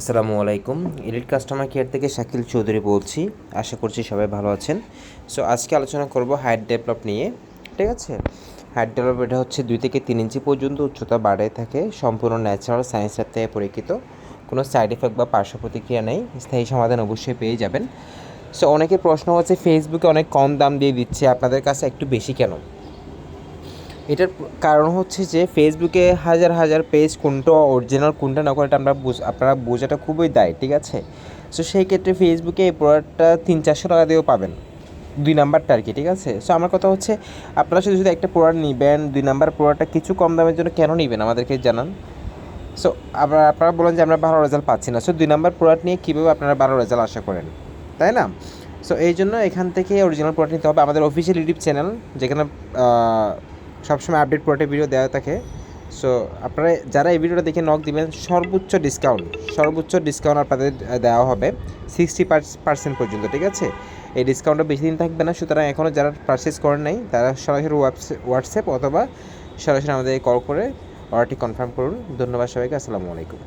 আসসালামু আলাইকুম। Elite customer care থেকে শাকিল চৌধুরী বলছি। আশা করছি সবাই ভালো আছেন। সো আজকে আলোচনা করব হাইট ডেভেলপ নিয়ে, ঠিক আছে? হাইট ডেভেলপ এটা হচ্ছে দুই থেকে তিন ইঞ্চি পর্যন্ত উচ্চতা বাড়ে থাকে, সম্পূর্ণ ন্যাচারাল সায়েন্সের থেকে পরীক্ষিত। কোনো সাইড এফেক্ট বা পার্শ্ব প্রতিক্রিয়া নেই, স্থায়ী সমাধান অবশ্যই পেয়ে যাবেন। সো অনেকের প্রশ্ন হচ্ছে ফেসবুকে অনেক কম দাম দিয়ে দিচ্ছে, আপনাদের কাছে একটু বেশি কেন? এটার কারণ হচ্ছে যে ফেসবুকে হাজার হাজার পেজ কোনটা অরিজিনাল কোনটা না, কোনটা আমরা আপনারা বোঝাটা খুবই দায়, ঠিক আছে? সো সেই ক্ষেত্রে ফেসবুকে এই প্রোডাক্টটা তিন চারশো টাকা দিয়েও পাবেন। দুই নাম্বারটা আর কি, ঠিক আছে? সো আমার কথা হচ্ছে, আপনারা শুধু শুধু একটা প্রোডাক্ট নেবেন, দুই নাম্বার প্রোডাক্টটা কিছু কম দামের জন্য কেন নেবেন আমাদেরকে জানান? সো আপনারা আপনারা বলেন যে আমরা ভালো রেজাল্ট পাচ্ছি না। সো দুই নাম্বার প্রোডাক্ট নিয়ে কীভাবে আপনারা ভালো রেজাল্ট আশা করেন? তাই না? সো এই জন্য এখান থেকে অরিজিনাল প্রোডাক্ট নিতে হবে আমাদের অফিসিয়াল ইউটিউব চ্যানেল যেখানে সবসময় আপডেট প্রোডাক্টের ভিডিও দেওয়া থাকে। সো আপনারা যারা এই ভিডিওটা দেখে নক দিবেন, সর্বোচ্চ ডিসকাউন্ট সর্বোচ্চ ডিসকাউন্ট আপনাদের দেওয়া হবে সিক্সটি পার্সেন্ট পর্যন্ত, ঠিক আছে? এই ডিসকাউন্টটা বেশি দিন থাকবে না, সুতরাং এখনও যারা পারচেস করেন নাই, তারা সরাসরি হোয়াটসঅ্যাপ অথবা সরাসরি আমাদের কল করে অর্ডারটি কনফার্ম করুন। ধন্যবাদ সবাইকে, আসসালামু আলাইকুম।